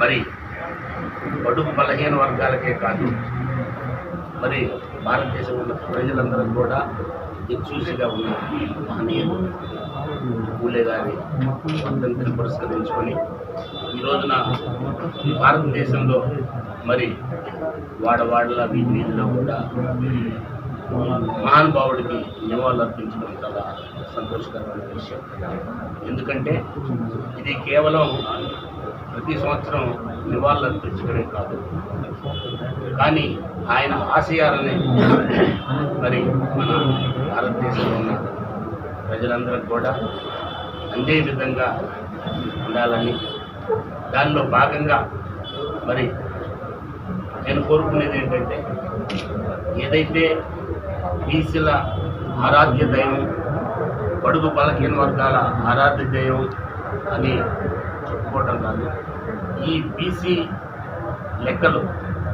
మరి బడుగు బలహీన వర్గాలకే కాదు మరి భారతదేశంలో ప్రజలందరూ కూడా దిక్సూచిగా ఉన్న మహనీయులు పూలే గారి వర్ధంతిని పురస్కరించుకొని ఈ రోజున భారతదేశంలో మరి వాడవాడల వీధి వీధిలో కూడా మహానుభావుడికి నివాళులు అర్పించడం చాలా సంతోషకరమైన విషయం. ఎందుకంటే ఇది కేవలం ప్రతి సంవత్సరం నివాళులు అర్పించడమే కాదు. కానీ ఆయన ఆశయాలని మరి మన భారతదేశంలో ఉన్న ప్రజలందరూ కూడా అందే విధంగా ఉండాలని దానిలో భాగంగా మరి నేను కోరుకునేది ఏంటంటే ఏదైతే బీసీల ఆరాధ్య దైవం బడుగు బలహీన వర్గాల ఆరాధ్య దైవం అని చెప్పుకోవటం కాదు ఈ బీసీ లెక్కలు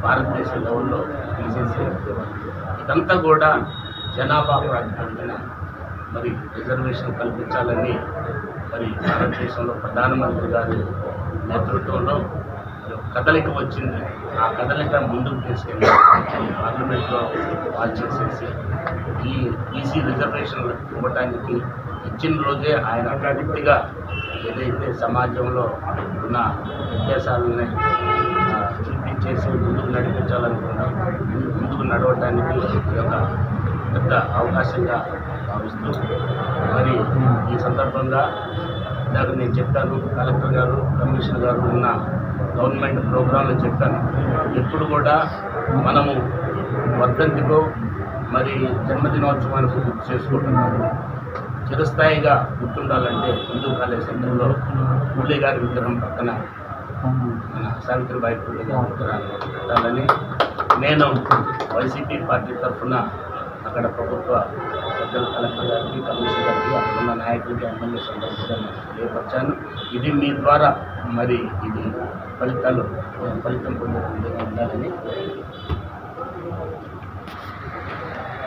భారతదేశ లెవెల్లో తీసేసి ఇదంతా కూడా జనాభా ప్రాతిపదికన మరి రిజర్వేషన్ కల్పించాలని మరి భారతదేశంలో ప్రధానమంత్రి గారి నేతృత్వంలో కదలిక వచ్చింది. ఆ కదలిక ముందుకు తీసుకెళ్ళి పార్లమెంట్లో కాల్ చేసేసి ఈ ఈసీ రిజర్వేషన్లు ఇవ్వటానికి ఇచ్చిన రోజే ఆయన పూర్తిగా ఏదైతే సమాజంలో ఉన్న వ్యత్యాసాలని చూపించేసి ముందుకు నడిపించాలనుకున్నాం ముందుకు నడవటానికి ఒక పెద్ద అవకాశంగా భావిస్తూ మరి ఈ సందర్భంగా ఇందాక నేను చెప్పాను కలెక్టర్ గారు కమిషనర్ గారు ఉన్న గవర్నమెంట్ ప్రోగ్రాంలు చెప్పాను. ఎప్పుడు కూడా మనము వర్ధంతికో మరి జన్మదినోత్సవాన్ని గుర్తు చేసుకుంటున్నారు చిరస్థాయిగా గుర్తుండాలంటే హిందూ కాలేజ్ సెంటర్లో పూలే గారి విగ్రహం పక్కన మన సావిత్రిబాయి పూలే గారి విగ్రహాన్ని పెట్టాలని నేను వైసీపీ పార్టీ తరఫున అక్కడ ప్రభుత్వ పెద్దలు కలెక్టర్ గారికి కమిషనర్ గారికి అక్కడ ఉన్న నాయకులకి ఎమ్మెల్యే సందర్భంగా నేను తెలియపరిచాను. ఇది మీ ద్వారా మరి ఇది ఫలితాలు ఫలితం పొందే విధంగా ఉండాలని